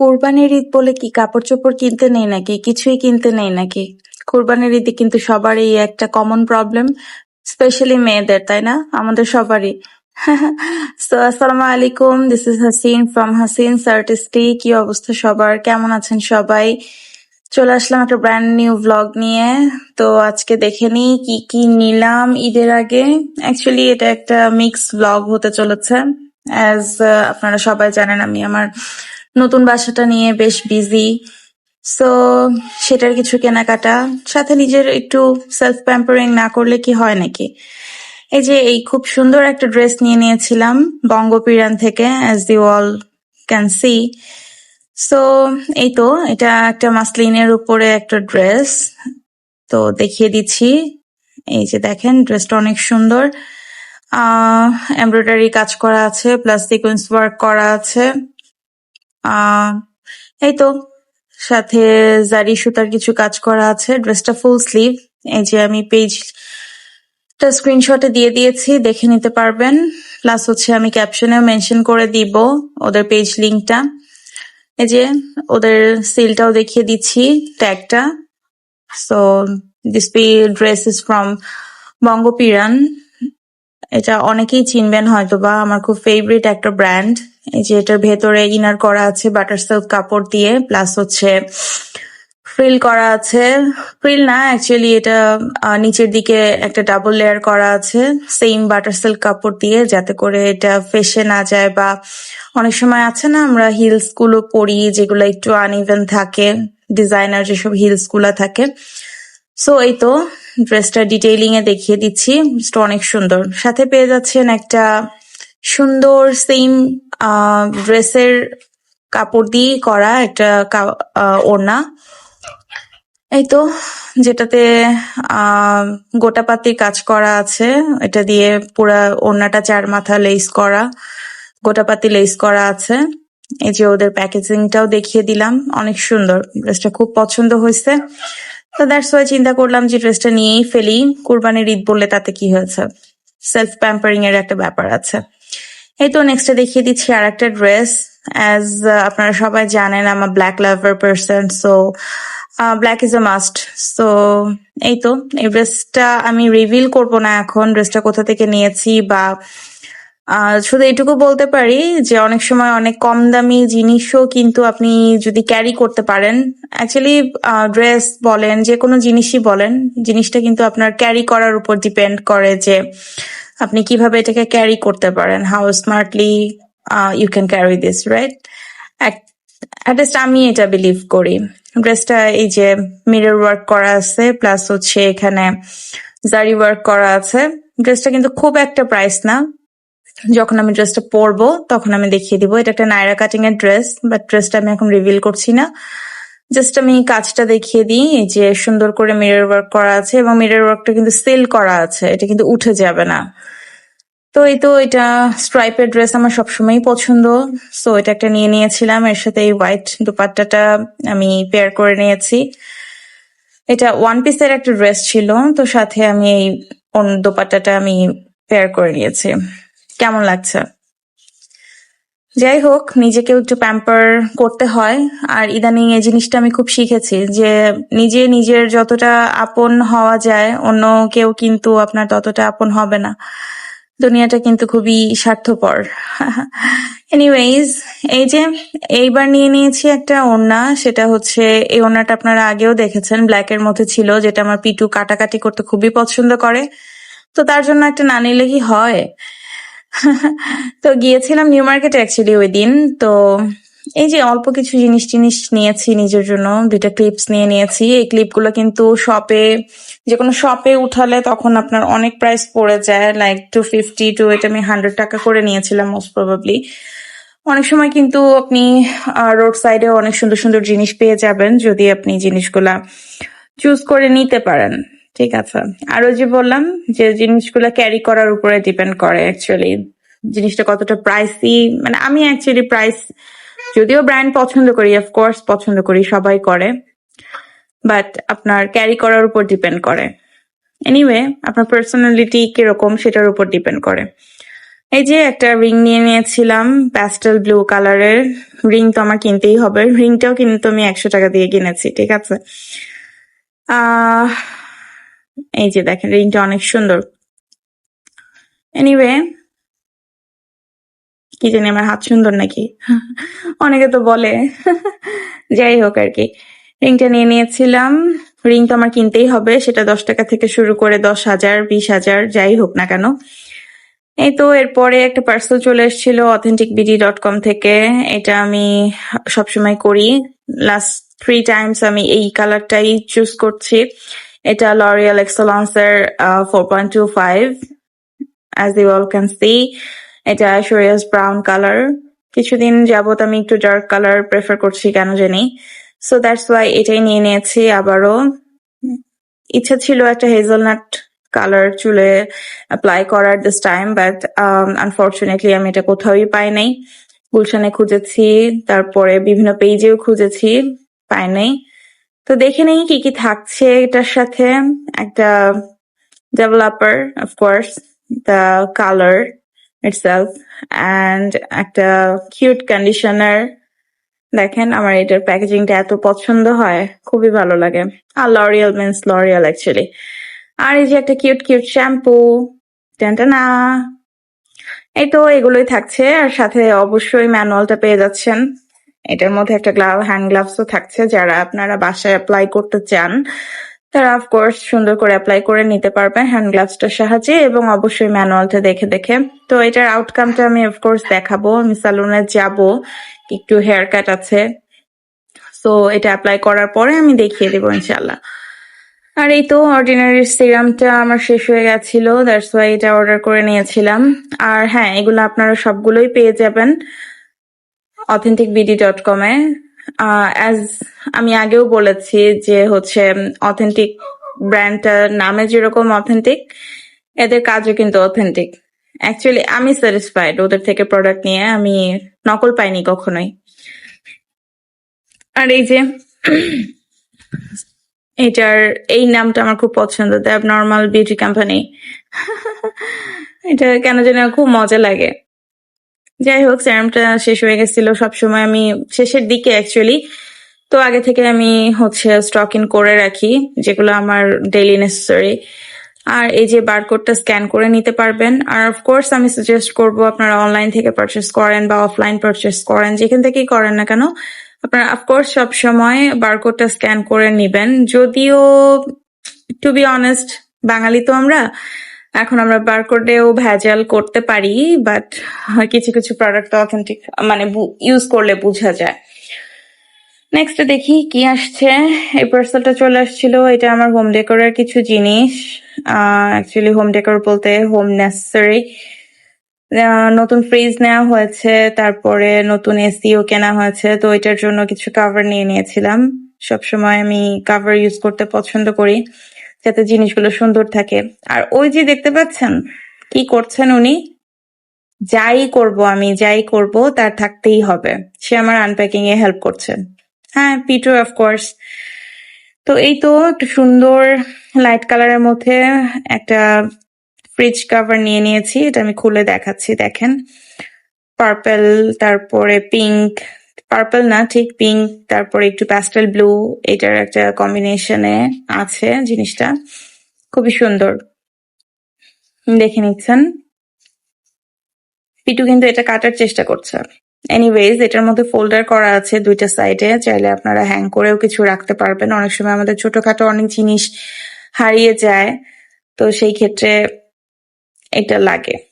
কোরবানির ঈদ বলে কি কাপড় চোপড় কিনতে নেই নাকি? কিছুই কিনতে নেই নাকি? কোরবানির ঈদে কিন্তু সবারই একটা কমন প্রবলেম স্পেশালি মেয়েদের, তাই না? আমাদের সবারই। সো আসসালামু আলাইকুম this is Hasin from Hasin সার্টিস্টি কি অবস্থা সবার? কেমন আছেন সবাই? চলে আসলাম একটা ব্র্যান্ড নিউ ভ্লগ নিয়ে। তো আজকে দেখে নিই কি কি নিলাম ঈদের আগে। অ্যাকচুয়ালি এটা একটা মিক্স ভ্লগ হতে চলেছে। অ্যাজ আপনারা সবাই জানেন, আমি আমার নতুন বাসাটা নিয়ে বেশ বিজি সো সেটার কিছু কেনাকাটা, সাথে নিজের একটু সেলফ প্যাম্পারিং না করলে কি হয় নাকি? এই যে এই খুব সুন্দর একটা ড্রেস নিয়ে নিয়েছিলাম, বঙ্গপিরান থেকে as the all can see so এই তো, এটা একটা মাসলিনের উপরে একটা ড্রেস তো দেখিয়ে দিচ্ছি। এই যে দেখেন ড্রেসটা অনেক সুন্দর। এমব্রয়ডারি কাজ করা আছে প্লাস সিকোয়েন্স ওয়ার্ক করা আছে। এই তো, সাথে জারি সুতার কিছু কাজ করা আছে, ড্রেসটা ফুল স্লিভ এই যে আমি পেজটা স্ক্রিনশটে দিয়ে দিয়েছি, দেখে নিতে পারবেন। প্লাস হচ্ছে আমি ক্যাপশনেও মেনশন করে দিব ওদের পেজ লিঙ্কটা এই যে ওদের সিলটাও দেখিয়ে দিচ্ছি ট্যাগটা so this dress is from Bongpiran এটা অনেকেই চিনবেন হয়তো বা আমার খুব ফেভারিট একটা ব্র্যান্ড এই যে এটার ভেতরে ইনার করা আছে বাটার সিল্ক কাপড় দিয়ে প্লাস হচ্ছে ফ্রিল করা আছে। ফ্রিল না অ্যাকচুয়ালি এটা নিচের দিকে একটা ডাবল লেয়ার করা আছে সেম বাটার সিল্ক কাপড় দিয়ে, যাতে করে এটা ফেসে না যায় বা অনেক সময় আছে না, আমরা হিলসগুলো পরি, যেগুলো একটু আনইভেন থাকে ডিজাইনার যেসব হিলসগুলা থাকে। সো এই তো ড্রেসটা ডিটেইলিং এ দেখিয়ে দিচ্ছি অনেক সুন্দর। সাথে পেয়ে যাচ্ছেন একটা সুন্দর সেম ড্রেসের কাপড় দিয়ে করা একটা আহ, ওড়না। এই তো যেটাতে আহ গোটাপাতির কাজ করা আছে। এটা দিয়ে পুরা ওড়নাটা চার মাথা লেস করা গোটাপাতি লেস করা আছে। এই যে ওদের প্যাকেজিংটাও দেখিয়ে দিলাম। অনেক সুন্দর। ড্রেসটা খুব পছন্দ হয়েছে। তো দ্যাটস ওয়াই চিন্তা করলাম যে ড্রেসটা নিয়েই ফেলি। কুরবানির ঈদ বললে তাতে কি হয়েছে? সেলফ প্যাম্পারিং এর একটা ব্যাপার আছে। এই তো নেক্সটে দেখিয়ে দিচ্ছি আর একটা ড্রেস অ্যাজ আপনারা সবাই জানেন আমার black lover person so black is a must so এই তো, এই ড্রেসটা আমি রিভিল করব না এখন ড্রেসটা কোথা থেকে নিয়েছি বা শুধু এটুকু বলতে পারি যে অনেক সময় অনেক কম দামি জিনিসও কিন্তু আপনি যদি ক্যারি করতে পারেন অ্যাকচুয়ালি ড্রেস বলেন যে কোনো জিনিসই বলেন, জিনিসটা কিন্তু আপনার ক্যারি করার উপর ডিপেন্ড করে যে আপনি কীভাবে এটাকে ক্যারি করতে পারেন? How smartly you can carry this right at least আমি এটা বিলিভ করি। ড্রেসটা এই যে মিরর ওয়ার্ক করা আছে প্লাস হচ্ছে এখানে জারি ওয়ার্ক করা আছে। ড্রেসটা কিন্তু খুব একটা প্রাইস না। যখন আমি ড্রেসটা পরবো, তখন আমি দেখিয়ে দিব। এটা একটা নাইরা কাটিং এর ড্রেস বাট ড্রেসটা আমি এখন রিভিল করছি না। জাস্ট আমি কাজটা দেখিয়ে দিই যে সুন্দর করে মিরর ওয়ার্ক করা আছে এবং মিরর ওয়ার্কটা কিন্তু সেল করা আছে, এটা কিন্তু উঠে যাবে না। তো এই তো এটা স্ট্রাইপের ড্রেস আমার সবসময়ই পছন্দ। সো এটা একটা নিয়ে নিয়েছিলাম, এর সাথে এই হোয়াইট দুপাট্টাটা আমি পেয়ার করে নিয়েছি। এটা ওয়ান পিসের একটা ড্রেস ছিল, তো সাথে আমি এই দোপাট্টাটা আমি পেয়ার করে নিয়েছি। কেমন লাগছে? যাই হোক নিজেকে একটু প্যাম্পার করতে হয়। আর ইদানিং এই জিনিসটা আমি খুব শিখেছি যে নিজে নিজের যতটা আপন হওয়া যায়, অন্য কেউ কিন্তু আপনার ততটা আপন হবে না। দুনিয়াটা কিন্তু খুবই স্বার্থপর। এনিওয়েজ এই যে এইবার নিয়ে নিয়েছি একটা ওড়না, সেটা হচ্ছে এই ওড়নাটা আপনারা আগেও দেখেছেন ব্ল্যাক এর মধ্যে ছিল, যেটা আমার পিটু কাটাকাটি করতে খুবই পছন্দ করে। তো তার জন্য একটা না নিলে কি হয়। তো গিয়েছিলাম নিউ মার্কেটে অ্যাকচুয়ালি ওই দিন তো এই যে অল্প কিছু জিনিস টিনিস নিয়েছি নিজের জন্য, দুইটা ক্লিপস নিয়ে নিয়েছি। এই ক্লিপগুলো কিন্তু শপে যে কোনো শপে উঠালে তখন আপনার অনেক প্রাইস পড়ে যায়। লাইক টু ফিফটি টু এটা আমি হান্ড্রেড টাকা করে নিয়েছিলাম মোস্ট প্রবাবলি অনেক সময় কিন্তু আপনি রোড সাইডে অনেক সুন্দর সুন্দর জিনিস পেয়ে যাবেন যদি আপনি জিনিসগুলা চুজ করে নিতে পারেন। ঠিক আছে। আর যে বললাম যে জিনিসগুলো ক্যারি করার উপরে ডিপেন্ড করে অ্যাকচুয়ালি জিনিসটা কতটা প্রাইসি মানে আমি অ্যাকচুয়ালি প্রাইস যদিও ব্র্যান্ড পছন্দ করি অফকোর্স পছন্দ করি, সবাই করে। বাট আপনার ক্যারি করার উপর ডিপেন্ড করে। এনিওয়ে আপনার পার্সোনালিটি কীরকম সেটার উপর ডিপেন্ড করে। এই যে একটা রিং নিয়ে নিয়েছিলাম প্যাস্টেল ব্লু কালারের রিং তো আমার কিনতেই হবে। রিংটাও কিন্তু আমি একশো টাকা দিয়ে কিনেছি, ঠিক আছে। আহ এই যে দেখেন, রিংটা অনেক সুন্দর। এনিওয়ে কি জানি আমার হাত সুন্দর নাকি? অনেকে তো বলে। যাই হোক আর কি। রিংটা নিয়ে নিয়েছিলাম। রিং তো আমার কিনতেই হবে। সেটা দশ টাকা থেকে শুরু করে দশ হাজার, বিশ হাজার, যাই হোক না কেন। এই তো এরপরে একটা পার্সেল চলে এসেছিল অথেন্টিক বিডি ডট কম থেকে। এটা আমি সবসময় করি। লাস্ট থ্রি টাইমস আমি এই কালারটাই চুজ করছি। এটা L'Oreal এক্সেলন্সের four point two five as you all can see এটা ঐশ্বরিয়াস ব্রাউন কালার কিছুদিন যাবত আমি একটু ডার্ক কালার প্রেফার করছি, কেন জানি। সো দ্যাটস ওয়াই এটাই নিয়ে নিয়েছি আবারও। ইচ্ছা ছিল একটা হেজেলনাট কালার চুলে অ্যাপ্লাই করার দিস টাইম বাট আনফর্চুনেটলি আমি এটা কোথাওই পাই নাই। গুলশানে খুঁজেছি, তারপরে বিভিন্ন পেজেও খুঁজেছি, পাই নাই। তো দেখে নেই কি কি থাকছে এটার সাথে। একটা developer of course the colour itself and একটা কিউট কন্ডিশনার দেখেন, আমার এটার প্যাকেজিংটা এত পছন্দ হয়, খুবই ভালো লাগে। আর লরিয়াল মিন্স লরিয়াল অ্যাকচুয়ালি আর এই যে একটা কিউট কিউট শ্যাম্পু না এই তো, এগুলোই থাকছে, আর সাথে অবশ্যই ম্যানুয়ালটা পেয়ে যাচ্ছেন। এটার মধ্যে একটা গ্লাভ হ্যান্ড গ্লাভসও থাকছে, যারা আপনারা বাসায় অ্যাপ্লাই করতে চান, তারা অফকোর্স সুন্দর করে অ্যাপ্লাই করে নিতে পারবেন হ্যান্ড গ্লাভসটার সাহায্যে এবং অবশ্যই ম্যানুয়ালটা দেখে দেখে। তো এটার আউটকামটা আমি অফকোর্স দেখাবো, আমি স্যালুনে যাব, একটু হেয়ার কাট আছে। সো এটা অ্যাপ্লাই করার পরে আমি দেখিয়ে দেবো ইনশাল্লাহ আর এই তো অর্ডিনারি সিরামটা আমার শেষ হয়ে গেছিল দ্যাটস ওয়াই এটা অর্ডার করে নিয়েছিলাম। আর হ্যাঁ এগুলো আপনারা সবগুলোই পেয়ে যাবেন। অথেন্টিক বিডি ডট কমে অ্যাজ আমি আগেও বলেছি যে হচ্ছে অথেন্টিক ব্র্যান্ডটার নামে যেরকম অথেন্টিক এদের কাজও কিন্তু অথেন্টিক অ্যাকচুয়ালি আমি স্যাটিসফাইড ওদের থেকে প্রোডাক্ট নিয়ে, আমি নকল পাইনি কখনোই। আর এই যে, এটার, এই নামটা আমার খুব পছন্দ দ্য নর্মাল বিউটি কোম্পানি এটা কেন যেন খুব মজা লাগে। যাই হোক স্যারামটা শেষ হয়ে গেছিল। সবসময় আমি শেষের দিকে অ্যাকচুয়ালি তো আগে থেকে আমি হচ্ছে স্টক ইন করে রাখি, যেগুলো আমার ডেইলি নেসেসারি আর এই যে বারকোডটা স্ক্যান করে নিতে পারবেন। আর অফকোর্স আমি সাজেস্ট করব আপনারা অনলাইন থেকে পারচেস করেন বা অফলাইন পারচেস করেন, যেখান থেকেই করেন না কেন। আপনারা অফকোর্স সব সময় বারকোডটা স্ক্যান করে নিবেন। যদিও টু বি অনেস্ট বাঙালি তো আমরা এখন আমরা বারকোডেও ভেজাল করতে পারি বাট কিছু কিছু প্রোডাক্ট অথেন্টিক মানে ইউজ করলে বোঝা যায়। নেক্সট দেখি কি আসছে। এই পার্সেলটা চলে আসছিল। এটা আমার হোম ডেকোরের কিছু জিনিস। অ্যাকচুয়ালি হোম ডেকোর বলতে হোম নেসেসারি নতুন ফ্রিজ নেওয়া হয়েছে, তারপরে নতুন এসিও কেনা হয়েছে, তো এটার জন্য কিছু কাভার নিয়ে নিয়েছিলাম। সবসময় আমি কাভার ইউজ করতে পছন্দ করি। যাতে জিনিসগুলো সুন্দর থাকে। আর ওই যে দেখতে পাচ্ছেন, কি করছেন উনি? যাই করব আমি, যাই করব, তার থাকতেই হবে। সে আমার আনপ্যাকিং এ হেল্প করছে। হ্যাঁ পিটু অফকোর্স তো এই তো একটা সুন্দর লাইট কালারের মধ্যে একটা ফ্রিজ কাভার নিয়ে নিয়েছি। এটা আমি খুলে দেখাচ্ছি, দেখেন। পার্পেল তারপরে পিঙ্ক পার্পল না, ঠিক পিঙ্ক তারপরে একটু প্যাস্টেল ব্লু এটার একটা কম্বিনেশনে আছে জিনিসটা। খুবই সুন্দর। দেখে নিচ্ছেন। পিটু কিন্তু এটা কাটার চেষ্টা করছে। এনিওয়েজ এটার মধ্যে ফোল্ডার করা আছে দুইটা সাইডে চাইলে আপনারা হ্যাং করেও কিছু রাখতে পারবেন। অনেক সময় আমাদের ছোটখাটো অনেক জিনিস হারিয়ে যায়, তো সেই ক্ষেত্রে এটা লাগে।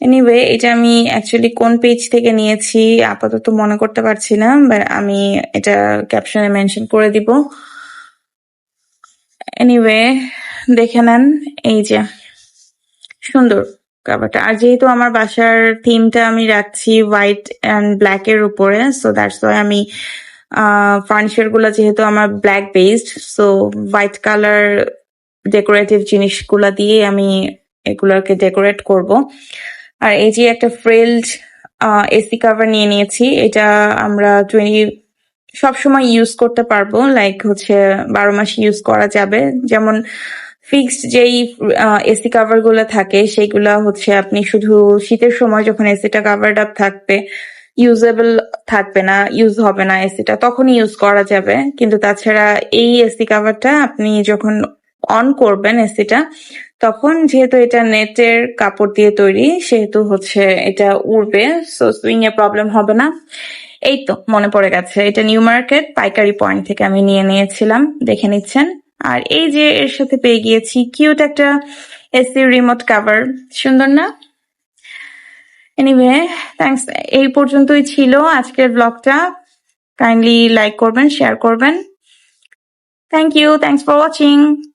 এনিওয়ে এটা আমি অ্যাকচুয়ালি কোন পেজ থেকে নিয়েছি আপাতত মনে করতে পারছি না বাট আমি এটা ক্যাপশনে মেনশন করে দিব। এনিওয়ে দেখে নেন, এই যে, সুন্দর কাভারটা আর যেহেতু আমার বাসার থিমটা আমি রাখছি হোয়াইট অ্যান্ড ব্ল্যাক এর উপরে সো দ্যাটস ওয়াই আমি ফার্নিচারগুলো যেহেতু আমার black based so white colour decorative জিনিসগুলা দিয়ে আমি এগুলোকে ডেকোরেট করব। আর এই যে একটা ফ্রেল্ড এসি কাভার নিয়ে নিয়েছি, এটা আমরা টোয়েন্টি সবসময় ইউজ করতে পারব লাইক হচ্ছে বারো মাস ইউজ করা যাবে। যেমন ফিক্সড যেই এসি কাভারগুলো থাকে, সেগুলা হচ্ছে আপনি শুধু শীতের সময় যখন এসিটা কাভার্ড আপ থাকবে ইউজেবল থাকবে না ইউজ হবে না এসিটা তখনই ইউজ করা যাবে। কিন্তু তাছাড়া এই এসি কাভারটা আপনি যখন অন করবেন এসিটা, তখন যেহেতু এটা নেটের কাপড় দিয়ে তৈরি, সেহেতু হচ্ছে এটা উড়বে সো সুইং এ প্রবলেম হবে না। এই তো, মনে পড়ে গেছে। এটা নিউ মার্কেট পাইকারি পয়েন্ট থেকে আমি নিয়ে নিয়েছিলাম, দেখে নিচ্ছেন। আর এই যে এর সাথে পেয়ে গিয়েছি কিউট একটা এসি রিমোট কাভার সুন্দর না? এনিওয়ে থ্যাঙ্কস এই পর্যন্তই ছিল আজকের ব্লগটা কাইন্ডলি লাইক করবেন শেয়ার করবেন। Thank you thanks for watching